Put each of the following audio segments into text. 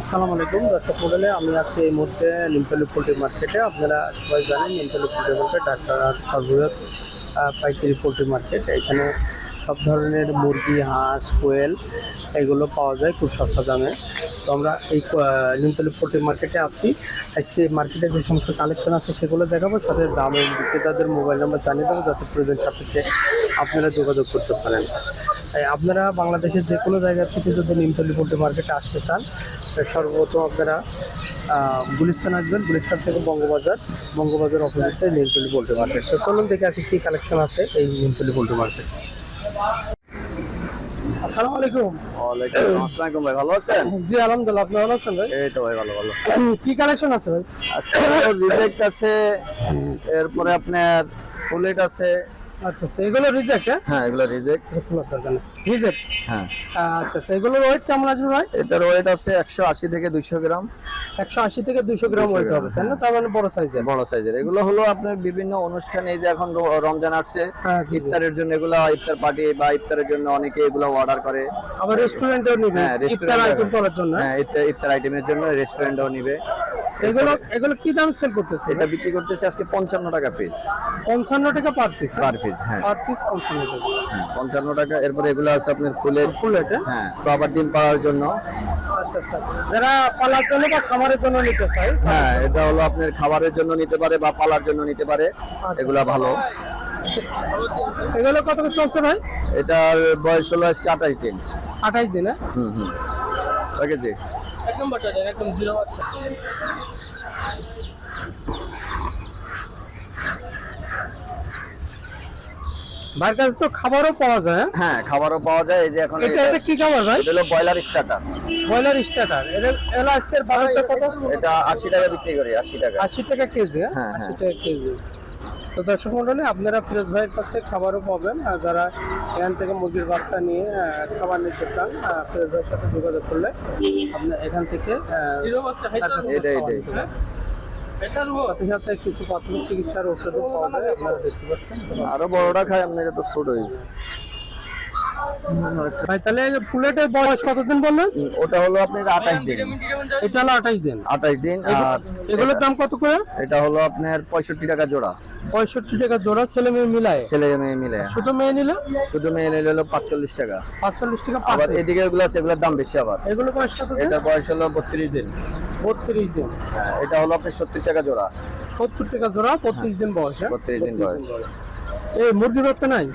আসসালামু আলাইকুম। দর্শক মডেলে আমি আছি এই মুহূর্তে নিমতলি পোল্ট্রি মার্কেটে। আপনারা সবাই জানেন নিমতলি পোল্ট্রি মার্কেট ডাক্তার সর্ববৃহৎ পাইকারি পোল্ট্রি মার্কেট। এখানে সব ধরনের মুরগি, হাঁস, কোয়েল এগুলো পাওয়া যায় খুব সস্তা দামে। তো আমরা এই নিমতলি পোল্ট্রি মার্কেটে আছি। আজকে মার্কেটে যে সমস্ত কালেকশন আছে সেগুলো দেখাবো, সাথে দাম বিক্রেতাদের মোবাইল নাম্বার জানিয়ে দেবো, যাতে প্রয়োজন সাপেক্ষে আপনারা যোগাযোগ করতে পারেন। আপনারা বাংলাদেশের যে কোনো জায়গা থেকে যদি নিমতলি পোল্ট্রি মার্কেটে আসতে চান সর্বপ্রথম আপনারা গুলিস্তান আসবেন গুলিস্তান থেকে বঙ্গবাজার। বঙ্গবাজার অপোজিটে নিমতলি পোল্ট্রি মার্কেট তো চলুন দেখে আসি কী কালেকশন আছে এই নিমতলি পোল্ট্রি মার্কেট আসসালামু আলাইকুম। ওয়ালাইকুম আসসালাম ভাই ভালো আছেন? জি আলহামদুলিল্লাহ আপনি ভালো আছেন ভাই? এই তো ভাই ভালো ভালো। কি কালেকশন আছে ভাই? আজকে রিজেক্ট আছে এরপরে আপনার ফুলেট আছে আচ্ছা আচ্ছা এগুলো রিজেক্ট হ্যাঁ? হ্যাঁ এগুলো রিজেক্ট রিজেক্ট হ্যাঁ। আচ্ছা আচ্ছা এগুলোর ওয়েট কেমন আসবে ভাই? এটার ওয়েট আছে একশো আশি থেকে দুইশো গ্রাম। একশো আশি থেকে দুশো গ্রাম ওয়েট হবে তাই না? তার মানে বড় সাইজের বড় সাইজের এগুলো হলো আপনার বিভিন্ন অনুষ্ঠানে এই যে এখন রমজান আসছে হ্যাঁ। ইফতারের জন্য এগুলো ইফতার পার্টি বা ইফতারের জন্য অনেকে এগুলো অর্ডার করে। আবার রেস্টুরেন্টেও নিবে হ্যাঁ ইফতার আইটেম করার জন্য। হ্যাঁ ইফতার আইটেমের জন্য রেস্টুরেন্টও নিবে। এগুলো এগুলো কি দাম সেল করতেছে? এটা বিক্রি করতেছে আজকে পঞ্চান্ন টাকা পিস পঞ্চান্ন টাকা পার পিস পার পিস হ্যাঁ। পার পিস পঞ্চান্ন টাকা। হ্যাঁ, পঞ্চান্ন টাকা এরপরে এগুলো আছে আপনার ফুলের। ফুল এটা হ্যাঁ তো আবার ডিম পাওয়ার জন্য। আচ্ছা আচ্ছা যারা পালার জন্য বা খামারের জন্য নিতে চাই হ্যাঁ এটা হলো আপনার খাবারের জন্য নিতে পারে বা পালার জন্য নিতে পারে। এগুলা ভালো। এগুলো কত চলছে ভাই? এটার বয়স হলো আজকে আঠাশ দিন। আঠাইশ দিনে হুম হুম। ঠিক আছে একদম বাটা একদম জিরো আচ্ছা ভাইয়ের কাছে তো খাবারও পাওয়া যায় হ্যাঁ? হ্যাঁ খাবারও পাওয়া যায়। এই যে এখন এটা এটা কি খাবার ভাই? এটা হলো ব্রয়লার স্টার্টার। Broiler starter. এটা এলো আজকের বাজারটা কত? এটা আশি টাকা বিক্রি করি আশি টাকা। আশি টাকা কেজি হ্যাঁ? হ্যাঁ, আশি হ্যাঁ। টাকা কেজি। তো দর্শক মন্ডলী আপনারা ফিরোজ ভাইয়ের কাছে খাবারও পাবেন। আর যারা এখান থেকে মুরগির বাচ্চা নিয়ে খাবার নিতে চান ফিরোজ ভাইয়ের সাথে যোগাযোগ করলে আপনার এখান থেকে। সাথে সাথে কিছু প্রাথমিক চিকিৎসার ওষুধও পাওয়া যায় আপনারা দেখতে পাচ্ছেন। আরও বড়টা খাই আপনার এটা তো ছোটই। ভাই তাহলে ফুলেটের বয়স কতদিন বললেন? ওটা হলো আপনার আঠাশ দিন। এটা হলো আঠাশ দিন। আঠাশ দিন আর এগুলোর দাম কত করে? এটা হলো আপনার পঁয়ষট্টি টাকা জোড়া। পঁয়ষট্টি টাকা জোড়া ছেলে মেয়ে মিলায়? ছেলে মেয়ে মিলে। শুধু মেয়ে নিলে? শুধু মেয়ে নিলে হলো পাঁচচল্লিশ টাকা। পাঁচচল্লিশ টাকা আবার এদিকে এগুলো আছে এগুলোর দাম বেশি আবার। এগুলো বয়স কত? এটার বয়স হলো বত্রিশ দিন। বত্রিশ দিন। হ্যাঁ, এটা হলো আপনার সত্তর টাকা জোড়া। সত্তর টাকা জোড়া বত্রিশ দিন বয়স হ্যাঁ? 32 দিন বয়স। এই মুরগি বাচ্চা নাই?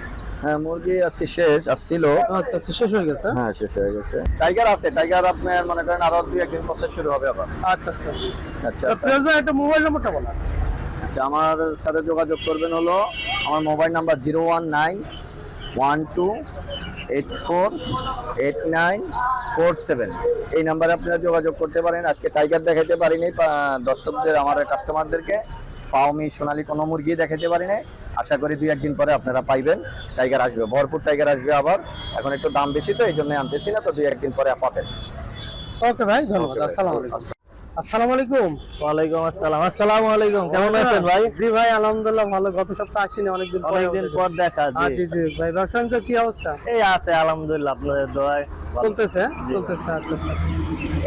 হ্যাঁ মুরগি আজকে শেষ আসছিল। আচ্ছা আচ্ছা শেষ হয়ে গেছে? হ্যাঁ শেষ হয়ে গেছে। টাইগার আছে টাইগার আপনার মনে করেন আরও দুই একদিন করতে শুরু হবে আবার। আচ্ছা আচ্ছা। আচ্ছা তো ভাই একটা মোবাইল নম্বরটা বলা আচ্ছা আমার সাথে যোগাযোগ করবেন হলো আমার mobile number zero one nine one two eight four eight nine four seven এই নাম্বারে আপনারা যোগাযোগ করতে পারেন। আজকে টাইগার দেখাতে পারিনি দর্শকদের, আমার কাস্টমারদেরকে। ফাউমি সোনালি কোনো মুরগি দেখাতে পারিনি। আশা করি দুই একদিন পরে আপনারা পাইবেন। টাইগার আসবে, ভরপুর টাইগার আসবে আবার। এখন একটু দাম বেশি তো, এই জন্য আনতেছি না, তো দুই একদিন পরে পাবেন ওকে ভাই, ধন্যবাদ, আসসালামু আলাইকুম। আসসালামু আলাইকুম। ওয়ালাইকুম আসসালাম। আসসালামু আলাইকুম জি ভাই আলহামদুলিল্লাহ ভালো। গত সপ্তাহে আসিনি অনেকদিন অনেকদিন পর দেখা হ্যাঁ, জি জি। ভাই ব্যবসা কি অবস্থা? এই আছে আলহামদুলিল্লাহ আপনাদের দোয়ায়। চলতেছে চলতেছে আচ্ছা আচ্ছা।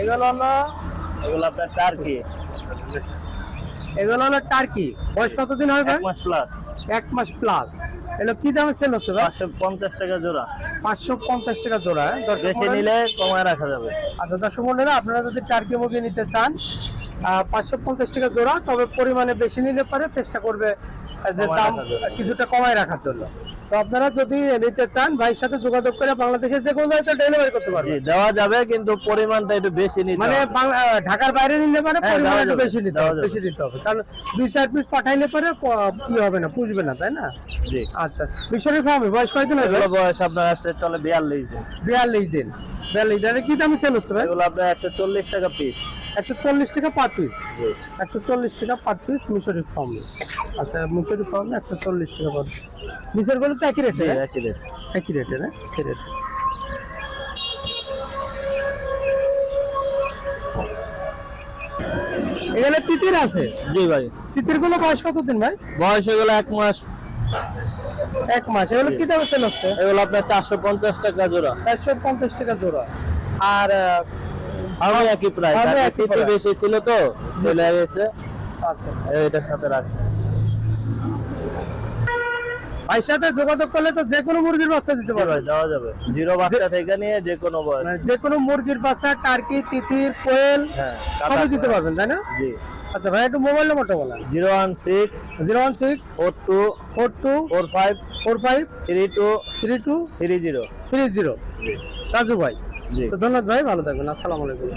এগুলো হলো এগুলো আপনার টার্কি। এগুলো হলো টার্কি। বয়স কতদিন হয় ভাই? মাস প্লাস এক মাস প্লাস এগুলো কি দামে সেল হচ্ছে পাঁচশো পঞ্চাশ টাকা জোড়া। পাঁচশো পঞ্চাশ টাকা জোড়া হ্যাঁ? বেশি নিলে কমায় রাখা যাবে। আচ্ছা দর্শক মন্ডলী আপনারা যদি টার্কি মুরগি নিতে চান পাঁচশো পঞ্চাশ টাকা জোড়া তবে পরিমাণে বেশি নিলে পারে চেষ্টা করবে যে দাম কিছুটা কমায় রাখার জন্য। তো আপনারা যদি নিতে চান ভাইয়ের সাথে যোগাযোগ করে বাংলাদেশে যে কোনো জায়গায় ডেলিভারি করতে জি পারবেন দেওয়া যাবে কিন্তু পরিমাণটা একটু বেশি নিতে মানে ঢাকার বাইরে নিলে পারে পরিমাণটা পরিমাণ একটু বেশি নিতে হবে বেশি নিতে হবে। কারণ দুই চার পিস পাঠাইলে পরে কি হবে না পুষবে না তাই না? জি। আচ্ছা মিশরি ফার্মে বয়স কয়দিন হবে বয়স আপনার আছে চলে বিয়াল্লিশ দিন। বিয়াল্লিশ দিন। বিয়াল্লিশ দিন কি দামে সেল হচ্ছে ভাই? এগুলো আপনার একশো চল্লিশ টাকা পিস একশো চল্লিশ টাকা পার পিস একশো চল্লিশ টাকা পার পিস মিশরি ফার্ম। আচ্ছা মিশরি ফার্ম একশো চল্লিশ টাকা পার পিস মিশরগুলো তো একই রেট একই রেট একই রেটে না একই রেট এখানে তিতির আছে? জি ভাই। তিতিরগুলো বয়স কতদিন ভাই? বয়স এগুলো এক মাস এক মাস এগুলো কি দামে সেল হচ্ছে? এগুলো আপনার চারশো পঞ্চাশ টাকা জোড়া। চারশো পঞ্চাশ টাকা জোড়া। আর একই প্রাইস। বেশি ছিল তো চলে গেছে। আচ্ছা আচ্ছা। এটার সাথে রাখছি। ভাইয়ের সাথে যোগাযোগ করলে তো যে কোনো মুরগির বাচ্চা দিতে পারবে। ভাই দেওয়া যাবে। জিরো বাচ্চা থেকে নিয়ে যে কোনো বয়স। মানে যে কোনো মুরগির বাচ্চা টার্কি তিতির কোয়েল হ্যাঁ সবই দিতে পারবেন তাই না? জি। আচ্ছা ভাই একটু মোবাইল নাম্বারটা বলেন। Zero one six zero one six four two four two four five four five three two three two three zero. Three zero. Raju ভাই জি। ধন্যবাদ ভাই ভালো থাকবেন আসসালামু আলাইকুম।